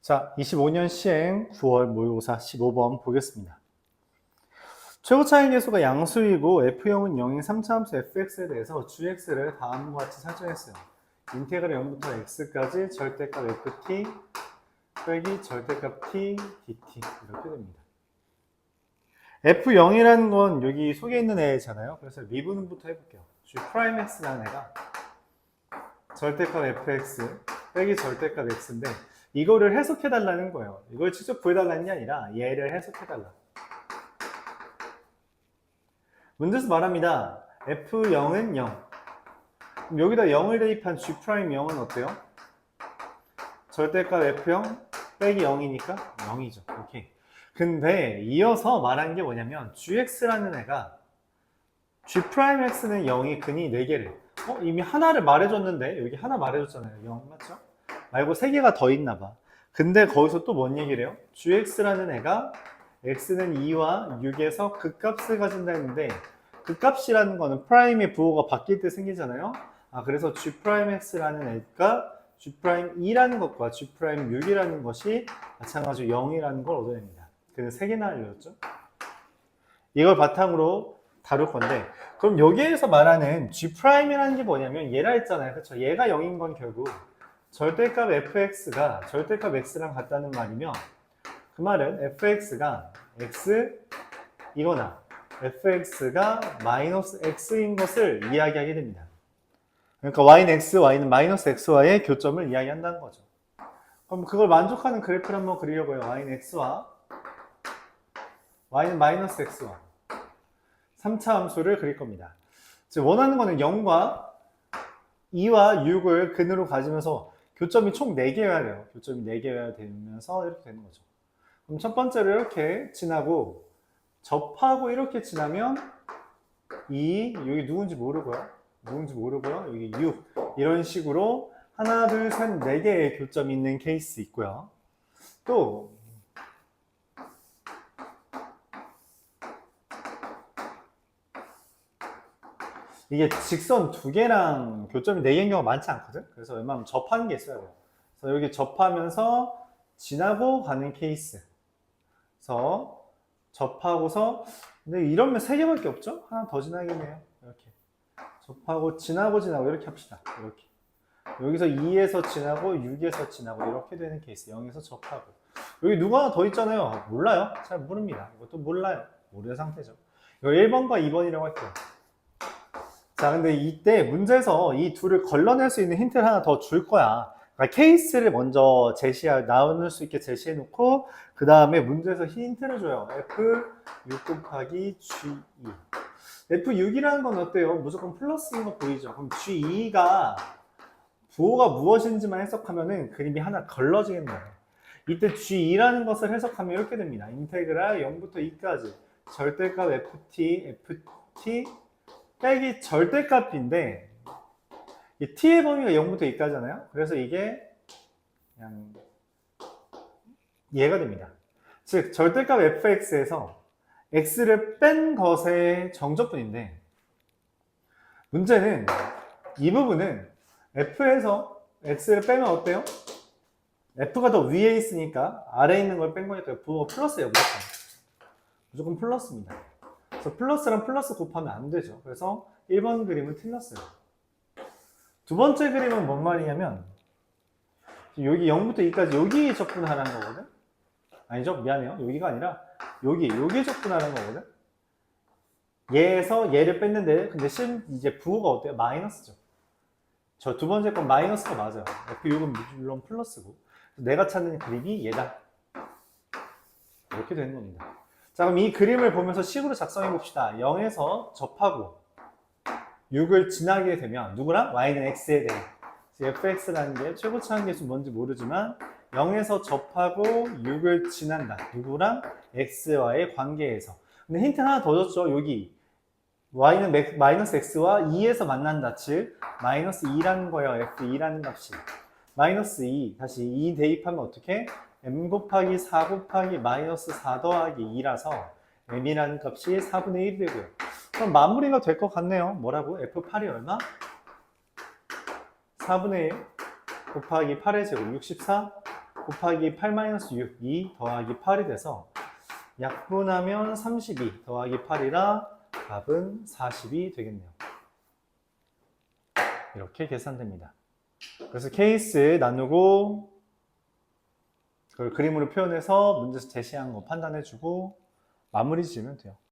자, 25년 시행 9월 모의고사 15번 보겠습니다. 최고 차이 계수가 양수이고 f형은 0인 3차함수 fx에 대해서 gx를 다음과 같이 설정했어요. 인테그랄 0부터 x까지 절대값 ft 빼기 절대값 t dt 이렇게 됩니다. f0이라는 건 여기 속에 있는 애잖아요. 그래서 미분부터 해볼게요. g'x라는 애가 절대값 fx 빼기 절대값 x인데 이거를 해석해 달라는 거예요. 이걸 직접 구해달라는 게 아니라 얘를 해석해 달라. 문제에서 말합니다. f0은 0. 그럼 여기다 0을 대입한 g'0은 어때요? 절대값 f0 빼기 0이니까 0이죠. 오케이. 근데 이어서 말한 게 뭐냐면 gx라는 애가 g'x는 0이 근이 4개를 어? 이미 하나를 말해줬는데 여기 하나 말해줬잖아요. 0 맞죠? 말고 3개가 더 있나 봐. 근데 거기서 또 뭔 얘기를 해요? gx라는 애가 x는 2와 6에서 극값을 가진다 했는데 그 값이라는 거는 프라임의 부호가 바뀔 때 생기잖아요. 아 그래서 g'x라는 애가 g'2라는 것과 g'6이라는 것이 마찬가지로 0이라는 걸 얻어냅니다. 그래서 세 개나 알려줬죠. 이걸 바탕으로 다룰 건데 그럼 여기에서 말하는 g'이라는 게 뭐냐면 얘라 했잖아요. 그렇죠? 얘가 0인 건 결국 절대값 fx가 절대값 x랑 같다는 말이면 그 말은 fx가 x 이거나 fx가 마이너스 x인 것을 이야기하게 됩니다. 그러니까 y는 x, y는 마이너스 x와의 교점을 이야기한다는 거죠. 그럼 그걸 만족하는 그래프를 한번 그리려고요. y는 x와 y는 마이너스 x와 3차 함수를 그릴 겁니다. 즉 원하는 거는 0과 2와 6을 근으로 가지면서 교점이 총 4개여야 돼요. 교점이 4개여야 되면서 이렇게 되는 거죠. 그럼 첫 번째로 이렇게 지나고 접하고 이렇게 지나면 2, 여기 누군지 모르고요. 누군지 모르고요. 여기 6. 이런 식으로 하나, 둘, 셋, 네 개의 교점이 있는 케이스 있고요. 또 이게 직선 두 개랑 교점이 네 개인 경우가 많지 않거든. 그래서 웬만하면 접하는 게 있어야 돼요. 그래서 여기 접하면서 지나고 가는 케이스. 그래서 접하고서 근데 이러면 세 개밖에 없죠? 하나 더 지나겠네요. 이렇게 접하고 지나고 지나고 이렇게 합시다. 이렇게 여기서 2에서 지나고 6에서 지나고 이렇게 되는 케이스. 0에서 접하고 여기 누가 하나 더 있잖아요. 몰라요. 잘 모릅니다. 이것도 몰라요. 모르는 상태죠. 이거 1번과 2번이라고 할게요. 자, 근데 이때 문제에서 이 둘을 걸러낼 수 있는 힌트를 하나 더 줄 거야. 그러니까 케이스를 먼저 제시할, 나눌 수 있게 제시해 놓고, 그 다음에 문제에서 힌트를 줘요. F6 곱하기 G2. F6이라는 건 어때요? 무조건 플러스인 거 보이죠? 그럼 G2가 부호가 무엇인지만 해석하면은 그림이 하나 걸러지겠네요. 이때 G2라는 것을 해석하면 이렇게 됩니다. 인테그랄 0부터 2까지 절대값 FT, FT, 빼기 절대값인데 이 t의 범위가 0부터 2까지잖아요. 그래서 이게 그냥 얘가 됩니다. 즉 절대값 fx에서 x를 뺀 것의 정적분인데 문제는 이 부분은 f에서 x를 빼면 어때요? f가 더 위에 있으니까 아래에 있는 걸 뺀 거니까 부호가 플러스예요. 무조건. 무조건 플러스입니다. 그래서 플러스랑 플러스 곱하면 안 되죠. 그래서 1번 그림은 틀렸어요. 두 번째 그림은 뭔 말이냐면 여기 0부터 2까지 여기 접근하라는 거거든. 아니죠? 미안해요. 여기가 아니라 여기 여기 접근하는 거거든. 얘에서 얘를 뺐는데 근데 실 이제 부호가 어때요? 마이너스죠. 저 두 번째 건 마이너스가 맞아요. F6은 물론 플러스고 내가 찾는 그림이 얘다. 이렇게 되는 겁니다. 자, 그럼 이 그림을 보면서 식으로 작성해 봅시다. 0에서 접하고 6을 지나게 되면 누구랑? y는 x에 대해 fx라는 게 최고차 한계수 뭔지 모르지만 0에서 접하고 6을 지난다. 누구랑? x와의 관계에서. 근데 힌트 하나 더 줬죠. 여기 y는 맥- 마이너스 x와 2에서 만난다. 즉 마이너스 2라는 거예요. f2라는 값이. 마이너스 2 다시 2 대입하면 어떻게? M 곱하기 4 곱하기 마이너스 4 더하기 2라서 m이라는 값이 4분의 1이 되고요. 그럼 마무리가 될 것 같네요. 뭐라고? F8이 얼마? 4분의 1 곱하기 8의 제곱 64 곱하기 8-6, 2 더하기 8이 돼서 약분하면 32 더하기 8이라 답은 40이 되겠네요. 이렇게 계산됩니다. 그래서 케이스 나누고 그걸 그림으로 표현해서 문제에서 제시한 거 판단해주고 마무리 지으면 돼요.